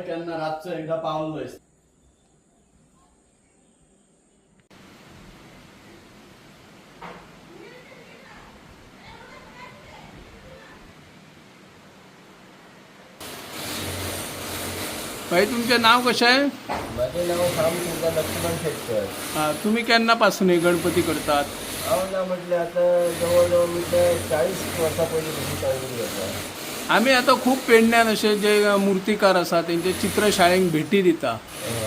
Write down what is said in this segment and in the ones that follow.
केन्ना रातचो एकदा पावलोय भाई तुमचे नाव कशें आहे? माझे नाव लक्ष्मण शेटकर. हा, तुम्ही केन्नापासून हे गणपती करतात? ना म्हटलं आता जवळ जवळ म्हटलं चाळीस पयलीं पासून चालू करता आम्ही आता खूप पेडण्यान असे जे मुर्तीकार आसा तेंचे चित्रशाळेक भेटी दिता.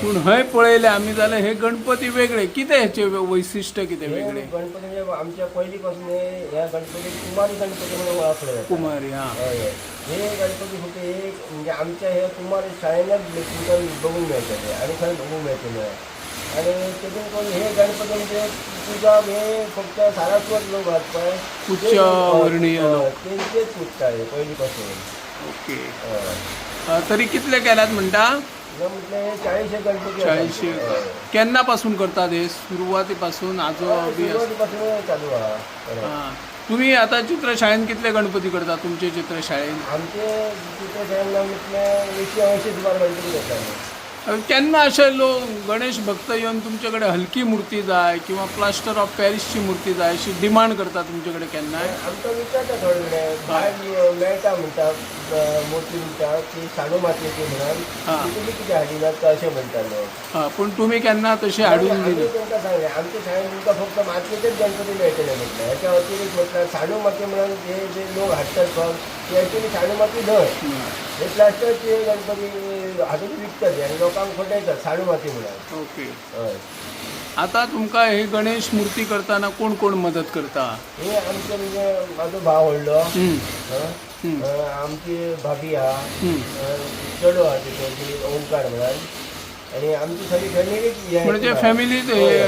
पूण हय पळयले आमी जाल्यार हे गणपती वेगळे. कितें हेचे वैशिश्ट कितें वेगळे? गणपती म्हणजे आमच्या पहिली पासून ह्या गणपती कुमारी गणपती म्हणून ओळखले कुमारी हा. हे गणपती फक्त एक म्हणजे आमच्या हे कुमार शाळेनच बघूंक मेळटले आणि खंय बघूंक मेळटले आणि तेतून कोण हे गणपती म्हणजे तुझा हे फक्त सारस्वत लोक पळय उच्च वर्णीय लोक. तेंचेच पुजताले पहिली पासून ओके. अ, तरी कितले केल्यात म्हणटा म्हटलं हे गणपती. चाळीसशे हय. केन्ना पासून करतात हे सुरवाती पासून आजो बी सुरुवातीपासून चालू आहा. हा. तुम्ही आता चित्रशाळेन कितले गणपती करता तुमचे चित्रशाळेन आमचे तिथे जेन्ना म्हटलें एकशे अंयशीं सुमार गणपती करताले अ, केन्ना अशे लोक गणेश भक्त येवन तुमचे कडेन हलकी मुर्ती जाय किंवा प्लास्टर ऑफ पॅरिसची मुर्ती जाय अशी डिमांड करता तुमचे कडेन केन्नाय आमकां विचारता थोडे कडेन भायर मेळटा म्हणटा मोठी म्हणटा ती शाणू मातयेची म्हणून हा. तुमी कितें हाडिनात अशें म्हणटाले हा, पूण तुमी केन्ना तशी हाडून दिली. तांकां सांगलें आमच्या शाळेन तुमकां फक्त मातयेचेच गणपती मेळटले म्हटलें. हेच्या अतिरिक्त म्हटल्यार शाणू मातये म्हणून जे जे लोक हाडटात पळय ते एक्चुली शाणू माती धर हे प्लास्टरचे गणपती हाडून विकतात आनी लोकांक फटयतात शाणू माती म्हणून. ओके. हय. आता तुमकां हे गणेश मुर्ती करताना कोण कोण मदत करता? हे आमचे म्हणजे म्हाजो भाव व्हडलो. हम्म, हं? अ, आमची भाभी आहा. अ, चेडो आहा तिचो ती ओंकार म्हणून. आनी आमची सगळी फॅमिली म्हणजे फॅमिलीत हे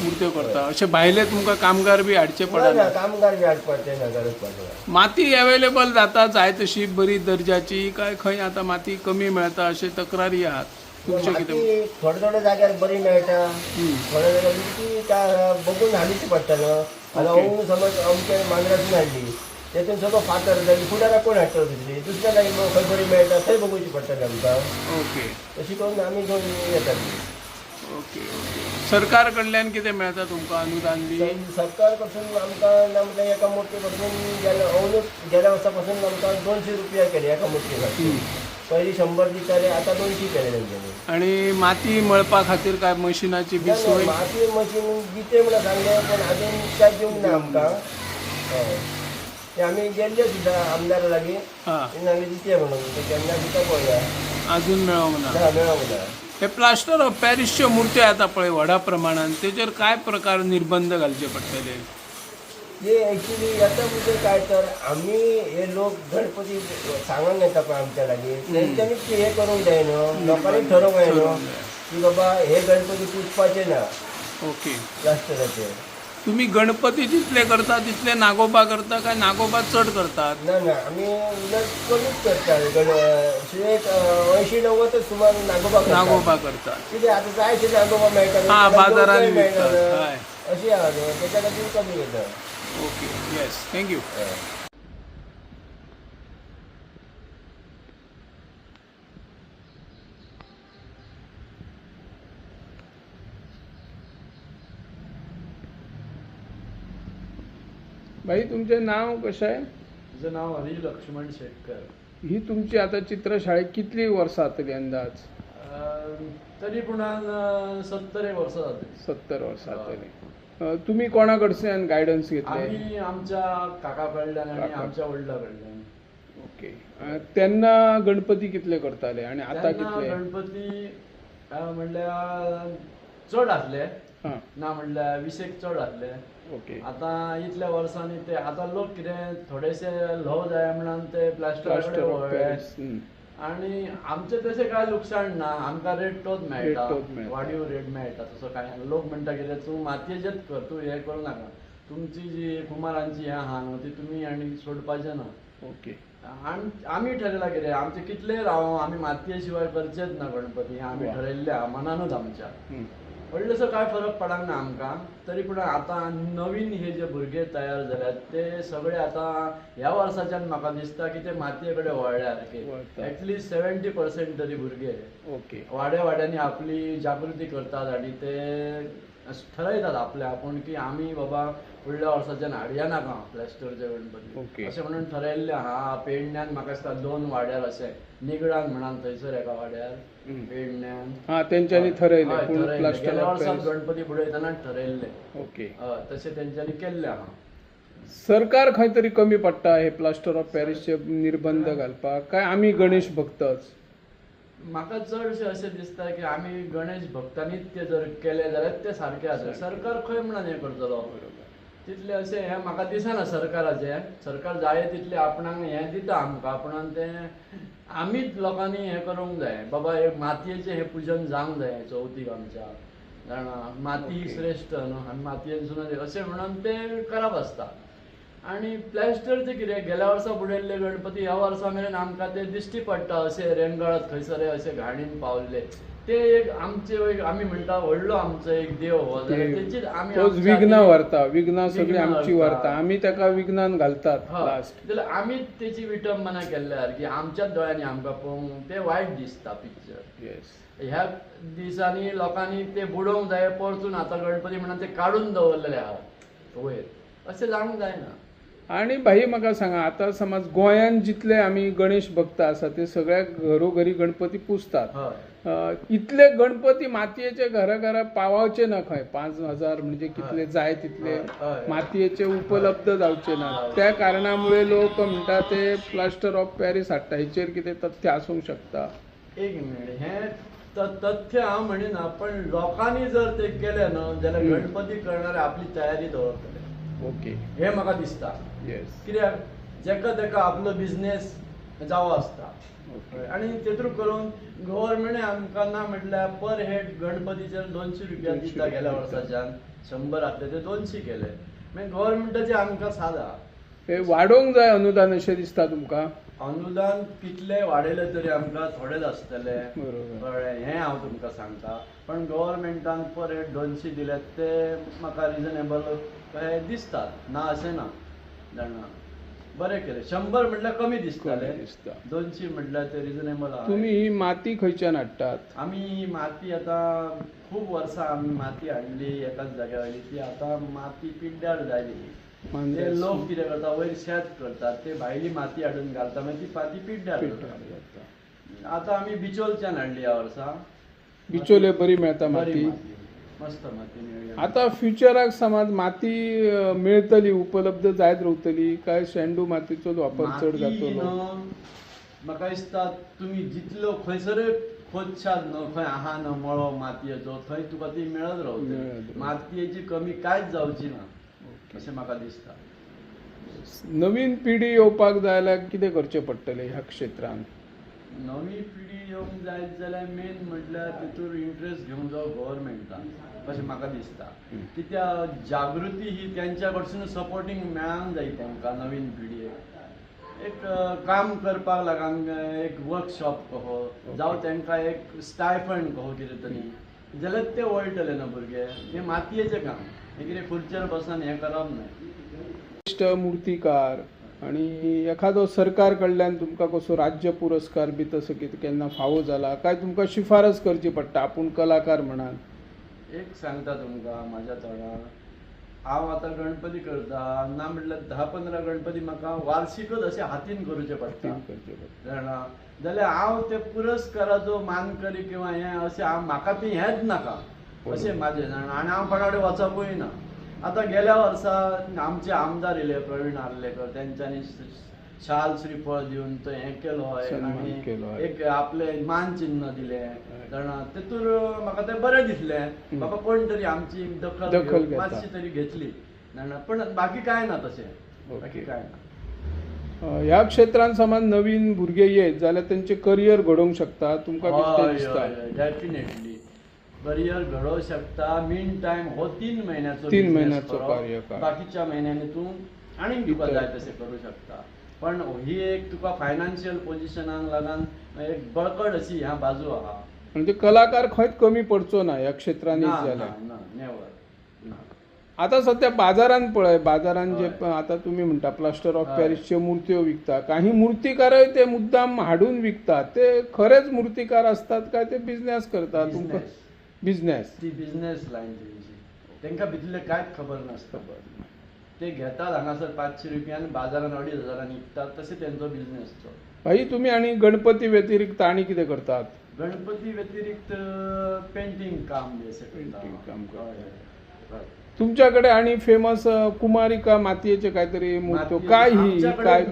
मुर्त्यो करता अशे भायले तुमकां कामगार बी हाडचे पडना कामगार बी ना गरज पडना माती अवेलेबल जाता जाय तशी बरी दर्जाची काय खंय आता माती कमी मेळटा अशे तक्रारी आहात तुमचे कितें माती थोड्या थोड्या जाग्यार बरी मेळटा हम्म. थोड्या जाग्यार म्हणजे ती त्या बघून हाडीची पडटा ओके. हांव समज अमके मांद्रासून हाडली तेतून सगळो फातर जाली फुडारा कोण हाडटलो तितली दुसऱ्या मग खंय बरी मेळटा थंय बघूची पडटली आमकां ओके. तशी करून आमी घेवन येतात. Okay okay. सरकार कडल्यान कितें मेळटा तुमकां अनुदान बी? सरकारपासून आमकां ना म्हणल्यार एका मुर्ती पासून गेल्या अंदूच गेल्या वर्सा पासून आमकां दोनशे रुपया केले एका मुर्ती खातीर पयलीं शंबर दिताले आतां दोनशी केले तेंच्यांनी आणि माती मळपा खातीर काय मशिनाची बी सोय? माती मशीन दिते म्हणून सांगले पण अजून त्या दिवंक ना आमकां हय ते आमी गेल्ले सुद्दां आमदारा लागीं हा. तेन्ना आमी म्हणून. ते केन्ना दिता पळोवया अजून मेळोंक ना ना मेळोंक ना हे प्लास्टर ऑफ पॅरिसच्यो मुर्त्यो येता पळय व्हडा प्रमाणान तेचेर काय प्रकार निर्बंध घालचे पडटले जे एक्च्युली येता म्हणजे काय तर आम्ही हे लोक गणपती सांगून येता पळय आमच्या लागीं तेंच्यांनीच ते हे करूंक जाय न्हू लोकांनी ठरोवंक जाय न्हू. की बाबा हे गणपती पुजपाचे ना. ओके. प्लास्टराचे. तुम्ही गणपती जितले करता तितले नागोबा करता काय? नागोबा चड करतात. ना ना आमी उलट कमीच करता. गण अशे एक अंयशी नव्वदच सुमार नागोबा करता. नागोबा करतात. कितें आतां जायशे नागोबा मेळटा हा, मेळना विकतात. हय. अशी आहा. न्हू त्याच्या खातीर कमी घेता ओके येस थँक्यू हय. भाई तुमचे नाव कशें आहे? तुझं नाव हरी लक्ष्मण शेटकर. ही तुमची आता चित्रशाळेत कितली वर्सां जातली अंदाज? अं, तरी पुणान सत्तर एक वर्सां जातली सत्तर वर्सां जातली अ, तुम्ही कोणा कडच्यान गायडन्स घेतले? आम्ही आमच्या काका कडल्यान आणि काका. आमच्या वडिला कडल्यान. ओके. अ, तेन्ना गणपती कितले करताले आणि आता तेन्ना कितले? गणपती अं, म्हणल्यार चड आसले ना म्हणल्यार विशेक चड आसले ओके. आता इतल्या वर्सांनी ते आता लोक कितें थोडेशे ल्हव जाय म्हणून ते प्लास्टर आणि आमचे तसे काय लुकसाण ना आमकां रेट तोच मेळटा. वाडीव रेट मेळटा. तसो काय. लोक म्हणटा कितें तूं मातयेचेच कर तूं हें करूं नाका. तुमची जी कुमारांची हें आहा न्हू ती तुमी आनी सोडपाचें ना. ओके. आम आमी ठरयला कितें आमचे कितले रावो आमी मातये शिवाय करचेच ना गणपती आमी. ठरयल्लें आहा मनानूच आमच्या. हम्म. व्हडलेसो काय फरक पडक ना आमकां? तरी पूण आतां नवीन हे जे भुरगे तयार जाल्यात ते सगळे आतां ह्या वर्साच्यान म्हाका दिसता की ते मातये कडेन वळल्या सारके सेव्हन्टी पर्सेंट तरी भुरगे ओके. वाड्या वाड्यांनी आपली जागृती करतात आणि ते ठरयतात आपले आपूण की आमी बाबा फुडल्या वर्साच्यान हाडया नाका प्लॅस्टरचे गणपती. अशें म्हणून ठरयल्लें आहा. पेडण्यान म्हाका दिसता दोन वाड्यार अशें निगडान म्हणान थंयसर एका वाड्यार. पेडण्यान. हा त्यांच्यानी ठरयले गेल्या गणपती बुडयतनाच ठरयल्लें ओके. हय, तशें तेंच्यांनी केल्लें आहा. सरकार खंय तरी कमी पडटा हे प्लास्टर ऑफ पॅरिसचे निर्बंध घालपाक काय आमी गणेश भक्तच? म्हाका चडशें अशें दिसता की आमी गणेश भक्तांनीच ते जर केले जाल्यार ते सारके आसा. सरकार खंय म्हणून हें करतलो? तितले अशें हें म्हाका दिसना सरकाराचें. सरकार जाय तितले आपणाक हें दिता आमकां. आपणान तें आमीच लोकांनी हें करूंक जाय. बाबा हे मातयेचें हें पुजन जावंक जाय चवथीक आमच्या. जाणा माती. श्रेश्ठ न्हू. आनी मातयेनसून अशें म्हणून तें करप आसता. आनी प्लॅस्टरचे कितें गेल्या वर्सा बुडयल्ले गणपती ह्या वर्सा मेरेन आमकां ते दिश्टी पडटा अशे रेंगाळत खंयसर अशे घाणीन पावल्ले ते एक आमचे एक आमी म्हणटा व्हडलो आमचो एक देव हो. तेचीच आमी विघ्न व्हरता विघ्ना सगळी आमची व्हरता. आमी ताका विघ्नान घालतात. लास्ट जाल्यार आमीच तेची विटंबना केल्यार की आमच्याच दोळ्यांनी आमकां पळोवंक ते वायट दिसता पिक्चर ह्या दिसांनी लोकांनी ते बुडोवंक जाय परतून आतां गणपती म्हणून ते काडून दवरलेले आहात. वयर अशें जावंक जायना. आणि भाई म्हाका सांगा आता समज गोंयान जितले आमी गणेश भक्त आसा ते सगळ्या घरोघरी गणपती पुजतात. इतले गणपती मातयेचे घरा घरा पावावचे ना खंय? पांच हजार म्हणजे कितले जाय तितले. मातयेचे उपलब्ध जावचे ना. त्या कारणामुळे लोक म्हणटा ते प्लास्टर ऑफ पॅरिस हाडटा हेचेर कितें तथ्य आसूंक शकता. एक मिनिट हे तथ्य हांव म्हणिना पण लोकांनी जर ते केले न्हू जाल्यार. गणपती करणारे आपली तयारी दवरतले ओके हे म्हाका दिसता. येस कित्याक जेका तेका आपलो बिझनेस जावो आसता ओके आणि तेतूर करून गव्हर्मेंट आमकां ना म्हटल्यार पर हेड गणपतीचेर दोनशे रुपया दिता गेल्या. वर्साच्यान. शंबर आसले ते दोनशे केले. मागीर गव्हर्मेंटाचे आमकां सादा हे वाडोवंक जाय अनुदान अशें दिसता तुमकां? अनुदान कितले वाडयले तरी आमकां थोडेच आसतले कळ्ळें हें हांव तुमकां सांगता. पण गव्हर्मेंटान पर हेड दोनशे दिले ते म्हाका रिजनेबल कशें दिसतात. ना अशें ना. जाणा. बरें केलें. शंबर म्हटल्यार कमी दिसताले. दिसता. दोनशे म्हटल्यार ते रिजनेबल तुम्ही ही माती खंयच्यान हाडटात आमी ही माती आतां खूब वर्सां आमी माती हाडली एकाच जाग्यार ती आतां माती पिड्ड्यार जाली ते लोक कितें करता वयर शेत करतात. ते भायली माती हाडून घालता मागीर ती माती पिड्ड्यार जाता. आतां आमी बिचोलच्यान हाडली ह्या वर्सा. बिचोले बरी मेळटा माती. मस्त माती मेळ्ळी आता फ्युचराक समज माती मेळटली उपलब्ध जायत रावतली. काय शेंडू मातीचो वापर चड जातलो म्हाका दिसता तुमी जितलो खंयसरूय खोदशात न्हू खंय आहा न्हू मळो मातयेचो थंय तुका ती मेळत रावतली. मातयेची कमी कांयच जावची ना. अशें म्हाका दिसता नवीन पिढी येवपाक जाय जाल्यार कितें करचें पडटलें ह्या क्षेत्रांत? नवी पिढी येवंक जायत जाल्यार मेन म्हटल्यार तितूर इंट्रस्ट घेवंक जाय गव्हर्मेंटान अशें म्हाका दिसता. कित्याक जागृती ही तेंच्या कडसून सपोर्टींग मेळांक जाय तेंकां नवीन पिढयेक एक काम करपाक लागून एक वर्कशॉप कहो. जावं तेंकां एक स्टायफंड कहो कितें तरी जाल्यार ते वळटले न्हू भुरगे. हें मातयेचें काम. बसून हें करप न्हय श्रेष्ठ मूर्तिकार आणि एखादो सरकार कडल्यान तुमकां कसो राज्य पुरस्कार बी तसो कितें केन्ना फावो जाला काय तुमकां शिफारस करची पडटा आपूण कलाकार म्हणान? एक सांगता तुमकां म्हाज्या तोंडार हांव आतां गणपती करता ना म्हटल्यार धा पंदरा गणपती म्हाका वार्षिकच अशे हातीन करूचे पडटा. तीन करचे पडटा. जाणा जाल्यार हांव ते पुरस्काराचो मानकरी किंवा हें अशें हांव म्हाका ती हेंच नाका. अशें म्हाजें जाणा? आनी हांव कोणा कडेन वचपूय ना. आतां गेल्या वर्सा आमचे आमदार येयले प्रवीण आर्लेकर तेंच्यांनी शाल श्रीफळ दिवन तो हें केलो आनी. एक आपले मान चिन्ह दिलें. जाणा तेतूर म्हाका तें बरें दिसलें. बाबा कोण तरी आमची दखल. मातशी तरी घेतली. जाणा पण बाकी कांय ना तशें. बाकी कांय ना. ह्या क्षेत्रांत समज नवीन भुरगे येत जाल्यार तेंचे करियर घडोवंक शकता तुमकां कितें दिसता डेफिनेटली करियर घडोवं शकता मीन टायम हो तीन महिन्याचो तीन महिन्याचो करो. कार्यकाळ. बाकीच्या म्हयन्यांनी तूं आनीक तुका. जाय तशें करूं शकता पण ही एक तुका फायनान्शियल पोजिशनाक लागून एक बळकट अशी ह्या बाजू आहा म्हणजे कलाकार खंयच कमी पडचो ना ह्या क्षेत्रांनी. ना. आता सध्या बाजारान पळय बाजारान जे आता तुम्ही म्हणता प्लास्टर ऑफ. पॅरिसच्यो मूर्त्यो विकता काही मूर्तिकारय ते मुद्दाम हाडून विकतात ते खरेच मूर्तिकार असतात काय ते बिझनेस करतात तुमकां. बिझनेस ती बिझनेस लायन तेंची तेंकां भितरले कांयच खबर नासता. ते घेतात हांगासर पांचशे रुपयान बाजारान अडीच हजारांनी विकतात. तसे तेंचो बिझनेस तो भाई तुम्ही आणि गणपती व्यतिरिक्त आणि कितें करतात? गणपती व्यतिरिक्त पेंटिंग काम बी असे Painting काम करता. करतात तुमच्याकडे आणि फेमस कुमारिका मातयेचे काहीतरी मूर्त्यो काय ही काय.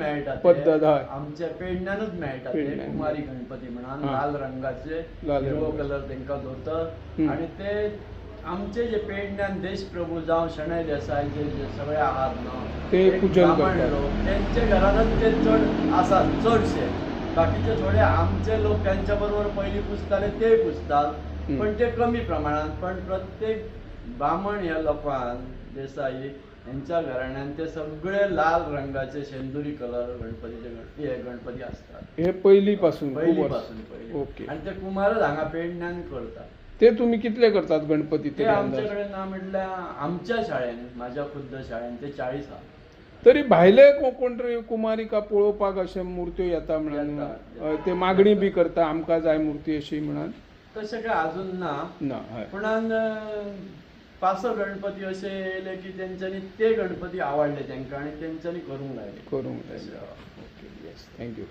पद्धत हय आमच्या पेडण्यानूच मेळटा ते. कुमारी गणपती म्हणून. लाल रंगाचे लाल हिरवो. कलर तेंका धोतर हम्म. आणि ते आमचे जे पेडण्यान देशप्रभू जावं शणै देसायचे जे सगळे आहात न्हू ते पूजन. लोक, त्यांचे घरानच ते चड आसात चडशे बाकीचे थोडे आमचे लोक त्यांच्या बरोबर पयलीं पुजताले ते पुजतात. पण ते कमी प्रमाणात पण प्रत्येक ब्राह्मण ह्या लोकांन देसाई यांच्या घराण्यान ते सगळे लाल रंगाचे शेंदुरी कलर गणपतीचे गण- हे गणपती असतात. हे पहिली. पासून ओके. आणि ते कुमारच हांगा पेडण्यान करतात. ते तुम्ही कितले करतात गणपती ते आमच्याकडे ना म्हटल्या आमच्या शाळेन माझ्या खुद्द शाळेन ते चाळीस हा तरी भायले कोण तरी कुमारिका पळोवपाक अशे मूर्त्यो येता म्हणून? येता. ते मागणी बी करता आमकां जाय मूर्ती अशी म्हणून? तशें काय अजून ना. ना हय. पूण पास गणपती असे येयले की तेंच्यांनी ते गणपती आवडले तेंका आणि तेंच्यांनी करूंक लायले करूंक ओके येस थँक्यू